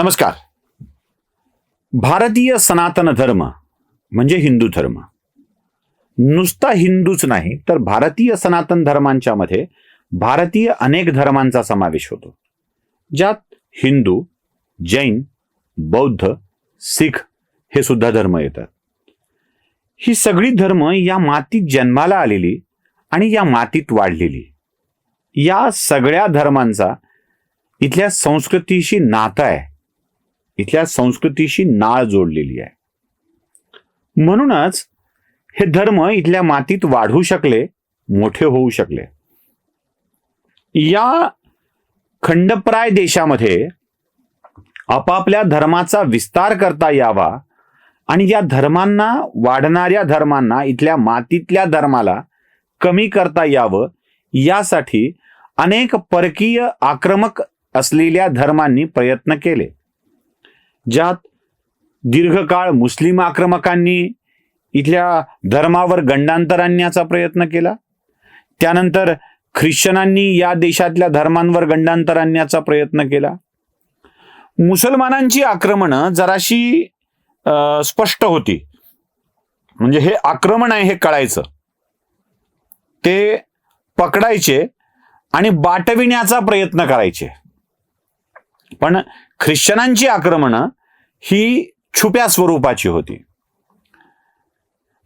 नमस्कार. भारतीय सनातन धर्म म्हणजे हिंदू धर्म. नुसता हिंदूच नाही तर भारतीय सनातन धर्मांच्या मध्ये भारतीय अनेक धर्मांचा समावेश होतो. ज्यात हिंदू जैन बौद्ध सिख हे सुद्धा धर्म येतात. ही सगळी धर्म या मातीत जन्माला आलेली आणि या मातीत वाढलेली. या सगळ्या धर्मांचा इथल्या संस्कृतीशी नाता आहे. इथल्या संस्कृतीशी नाळ जोडलेली आहे. म्हणूनच हे धर्म इथल्या मातीत वाढू शकले मोठे होऊ शकले. या खंडप्राय देशामध्ये आपापल्या धर्माचा विस्तार करता यावा आणि या धर्मांना वाढणाऱ्या धर्मांना इथल्या मातीतल्या धर्माला कमी करता यावं यासाठी अनेक परकीय आक्रमक असलेल्या धर्मांनी प्रयत्न केले. ज्यात दीर्घकाळ मुस्लिम आक्रमकांनी इथल्या धर्मावर गंडांतर आणण्याचा प्रयत्न केला. त्यानंतर ख्रिश्चनांनी या देशातल्या धर्मांवर गंडांतर आणण्याचा प्रयत्न केला. मुसलमानांची आक्रमणं जराशी स्पष्ट होती. म्हणजे हे आक्रमण आहे हे कळायचं. ते पकडायचे आणि बाटविण्याचा प्रयत्न करायचे. पण ख्रिश्चनांची आक्रमणं ही छुप्या स्वरूपाची होती.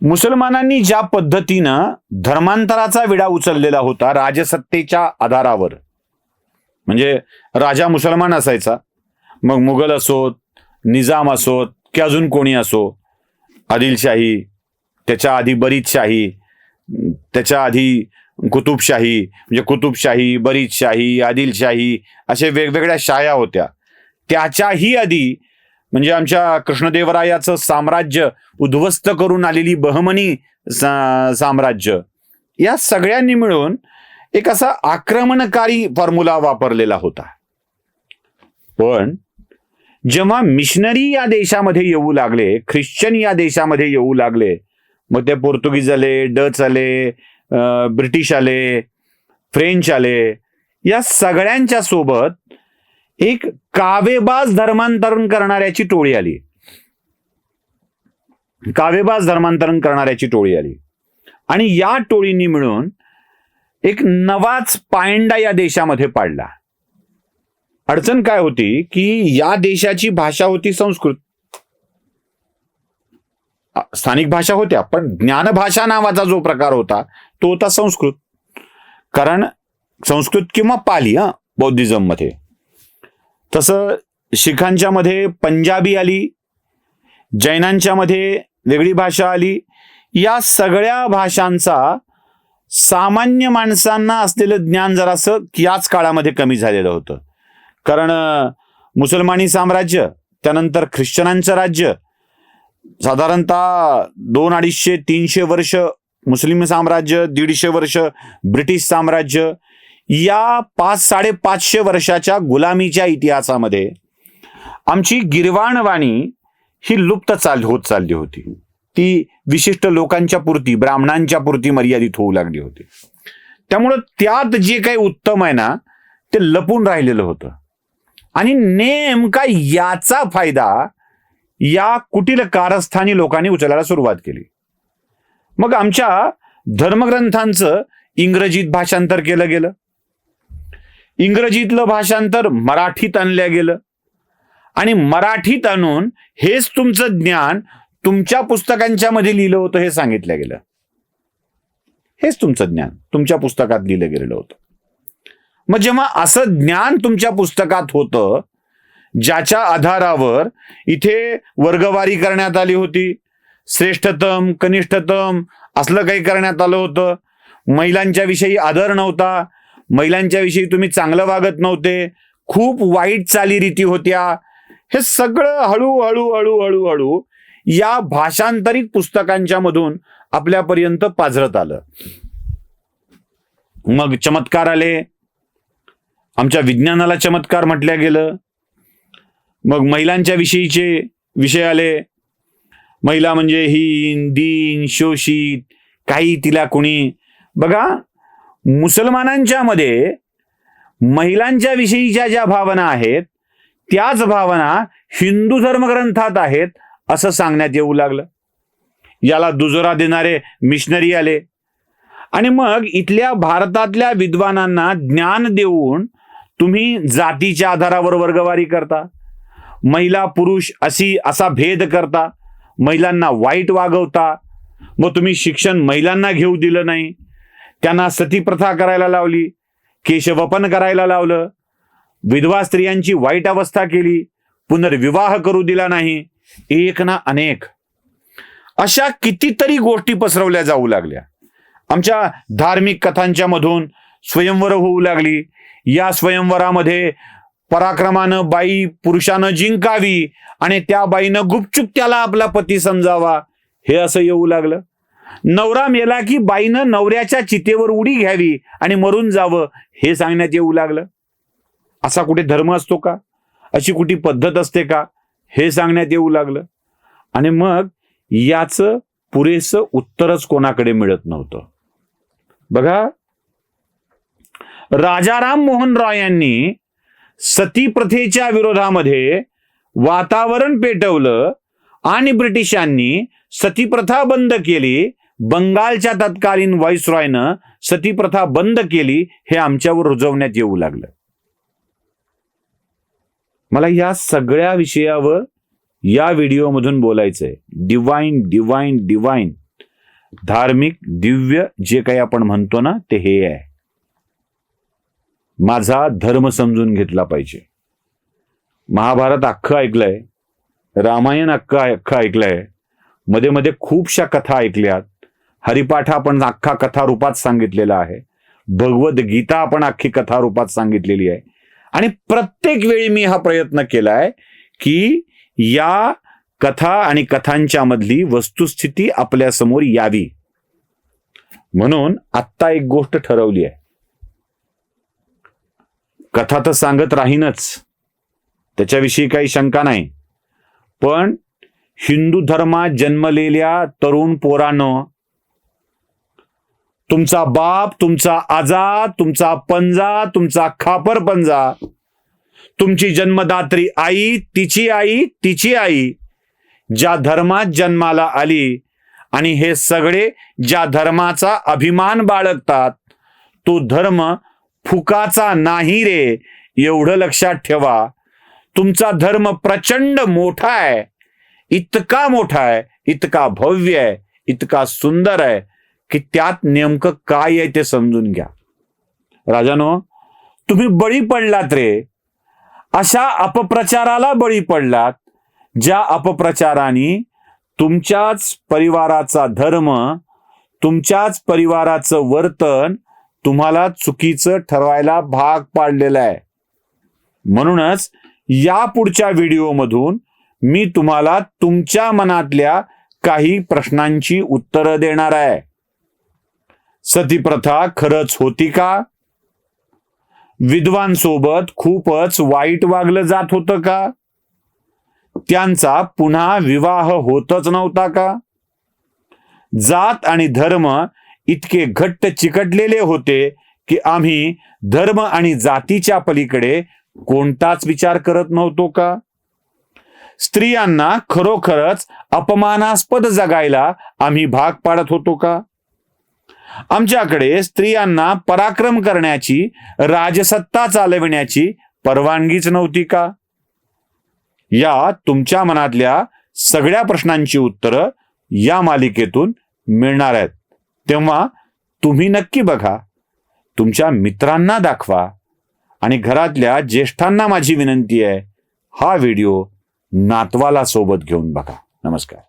मुसलमानांनी ज्या पद्धतीनं धर्मांतराचा विडा उचललेला होता राजसत्तेच्या आधारावर म्हणजे राजा मुसलमान असायचा मग मुघल असोत निजाम असोत की अजून कोणी असो आदिलशाही त्याच्या आधी बरीचशाही त्याच्या आधी कुतुबशाही म्हणजे कुतुबशाही बरीचशाही आदिलशाही असे वेगवेगळ्या शाया होत्या. त्याच्याही आधी म्हणजे आमच्या कृष्णदेवरायाचं साम्राज्य उद्ध्वस्त करून आलेली बहमनी सा- साम्राज्य. या सगळ्यांनी मिळून एक असा आक्रमणकारी फॉर्म्युला वापरलेला होता. पण जेव्हा मिशनरी या देशामध्ये येऊ लागले ख्रिश्चन या देशामध्ये येऊ लागले मग ते पोर्तुगीज आले डच आले ब्रिटिश आले फ्रेंच आले या सगळ्यांच्या सोबत एक कावेबाज धर्मांतरण करणाऱ्याची टोळी आली. कावेबाज धर्मांतरण करणाऱ्याची टोळी आली. आणि या टोळींनी मिळून एक नवाच पायंडा या देशामध्ये पाडला. अडचण काय होती की या देशाची भाषा होती संस्कृत. स्थानिक भाषा होत्या पण ज्ञानभाषा नावाचा जो प्रकार होता तो होता संस्कृत. कारण संस्कृत किंवा पाली हा बौद्धिझममध्ये तसं शिखांच्या मध्ये पंजाबी आली जैनांच्या मध्ये वेगळी भाषा आली. या सगळ्या भाषांचा सामान्य माणसांना असलेलं ज्ञान जरासं याच काळामध्ये कमी झालेलं होतं. कारण मुसलमानी साम्राज्य त्यानंतर ख्रिश्चनांचं राज्य साधारणतः दोन अडीचशे तीनशे वर्ष मुस्लिम साम्राज्य दीडशे वर्ष ब्रिटिश साम्राज्य या पाच साडेपाचशे वर्षाच्या गुलामीच्या इतिहासामध्ये आमची गिरवाणवाणी ही लुप्त चाल होत चालली होती. ती विशिष्ट लोकांच्या पुरती ब्राह्मणांच्या पुरती मर्यादित होऊ लागली होती. त्यामुळं त्यात जे काही उत्तम आहे ना ते लपून राहिलेलं होतं. आणि नेमका याचा फायदा या कुटील कारस्थानी लोकांनी उचलायला सुरुवात केली. मग आमच्या धर्मग्रंथांचं इंग्रजीत भाषांतर केलं गेलं. इंग्रजीतलं भाषांतर मराठीत आणलं गेलं. आणि मराठीत आणून हेच तुमचं ज्ञान तुमच्या पुस्तकांच्या मध्ये लिहिलं होतं हे सांगितलं गेलं. हेच तुमचं ज्ञान तुमच्या पुस्तकात लिहिलं गेलेलं होतं. मग जेव्हा असं ज्ञान तुमच्या पुस्तकात होतं ज्याच्या आधारावर इथे वर्गवारी करण्यात आली होती श्रेष्ठतम कनिष्ठतम असलं काही करण्यात आलं होतं महिलांच्या विषयी आदर नव्हता महिलांच्या विषयी तुम्ही चांगलं वागत नव्हते. खूप वाईट चालीरीती होत्या. हे सगळं हळूहळू हळूहळू हळू या भाषांतरित पुस्तकांच्या मधून आपल्यापर्यंत पाझरत आलं. मग चमत्कार आले. आमच्या विज्ञानाला चमत्कार म्हटल्या गेलं. मग महिलांच्या विषयीचे विषय आले. महिला म्हणजे हीन दीन शोषित काही तिला कुणी. बघा मुसलमानांच्या मध्ये महिलांच्या विषयीच्या ज्या भावना आहेत त्याच भावना हिंदू धर्मग्रंथात आहेत असं सांगण्यात येऊ लागलं. याला दुजोरा देणारे मिशनरी आले. आणि मग इथल्या भारतातल्या विद्वानांना ज्ञान देऊन तुम्ही जातीच्या आधारावर वर्गवारी करता. महिला पुरुष अशी असा भेद करता. महिलांना वाईट वागवता. व तुम्ही शिक्षण महिलांना घेऊ दिलं नाही. त्यांना सती प्रथा करायला लावली केशवपन करायला लावलं विधवा स्त्रियांची वाईट अवस्था केली पुनर्विवाह करू दिला नाही एक ना अनेक. अशा कितीतरी गोष्टी पसरवल्या जाऊ लागल्या. आमच्या धार्मिक कथांच्या मधून स्वयंवर होऊ लागली. या स्वयंवरामध्ये पराक्रमानं बाई पुरुषानं जिंकावी आणि त्या बाईनं गुपचूप त्याला आपला पती समजावा हे असं येऊ लागलं. नवरा मेला की बाईनं नवऱ्याच्या चितेवर उडी घ्यावी आणि मरून जावं हे सांगण्यात येऊ लागलं. असा कुठे धर्म असतो का? अशी कुठे पद्धत असते का? हे सांगण्यात येऊ लागलं. आणि मग याचं पुरेसं उत्तरच कोणाकडे मिळत नव्हतं. बघा राजाराम मोहन रॉय यांनी सती प्रथेच्या विरोधामध्ये वातावरण पेटवलं आणि ब्रिटिशांनी सतीप्रथा बंद केली बंगालच्या तत्कालीन व्हाईसरॉयनं सतीप्रथा बंद केली हे आमच्यावर रुजवण्यात येऊ लागलं. मला या सगळ्या विषयावर या व्हिडिओमधून बोलायचंय. डिवाईन डिवाईन डिवाईन धार्मिक दिव्य जे काही आपण म्हणतो ना ते हे आहे. माझा धर्म समजून घेतला पाहिजे. महाभारत अख्खं ऐकलंय. रामायण अख्खं अख्खं ऐकलंय. मध्ये मध्ये खूपशा कथा ऐकल्यात. हरिपाठ आपण अख्खा कथा रूपात सांगितलेला आहे. भगवद गीता आपण अख्खी कथा रूपात सांगितलेली आहे. आणि प्रत्येक वेळी मी हा प्रयत्न केलाय की या कथा आणि कथांच्या मधली वस्तुस्थिती आपल्यासमोर यावी. म्हणून आत्ता एक गोष्ट ठरवली आहे. कथा तर सांगत राहीनच. त्याच्याविषयी काही शंका नाही. पण हिंदू धर्मात जन्मलेल्या तरुण पोरानं तुमचा बाप तुमचा आजा तुमचा पंजा तुमचा खापर पंजा. तुमची जन्मदात्री आई तिची आई तिची आई ज्या धर्मात जन्माला आली आणि हे सगळे ज्या धर्माचा अभिमान बाळगतात तो धर्म फुकाचा नाही रे एवढं लक्षात ठेवा. तुमचा धर्म प्रचंड मोठा आहे. इतका मोठा आहे इतका भव्य आहे इतका सुंदर आहे. की त्यात नेमकं काय आहे ते समजून घ्या. राजानो तुम्ही बळी पडलात रे. अशा अपप्रचाराला बळी पडलात ज्या अपप्रचाराने तुमच्याच परिवाराचा धर्म तुमच्याच परिवाराचं वर्तन तुम्हाला चुकीचं ठरवायला भाग पाडलेलं आहे. म्हणूनच या पुढच्या व्हिडिओमधून मी तुम्हाला तुमच्या मनातल्या काही प्रश्नांची उत्तरं देणार आहे. सतीप्रथा खरंच होती का? विद्वांसोबत खूपच वाईट वागलं जात होतं का? त्यांचा पुन्हा विवाह होतच नव्हता का? जात आणि धर्म इतके घट्ट चिकटलेले होते की आम्ही धर्म आणि जातीच्या पलीकडे कोणताच विचार करत नव्हतो का? स्त्रियांना खरोखरच अपमानास्पद जगायला आम्ही भाग पाडत होतो का? आमच्याकडे स्त्रियांना पराक्रम करण्याची राजसत्ता चालविण्याची परवानगीच नव्हती का? या तुमच्या मनातल्या सगळ्या प्रश्नांची उत्तरं या मालिकेतून मिळणार आहेत. तेव्हा तुम्ही नक्की बघा. तुमच्या मित्रांना दाखवा. आणि घरातल्या ज्येष्ठांना माझी विनंती आहे हा व्हिडिओ नातवाला सोबत घेऊन बघा. नमस्कार.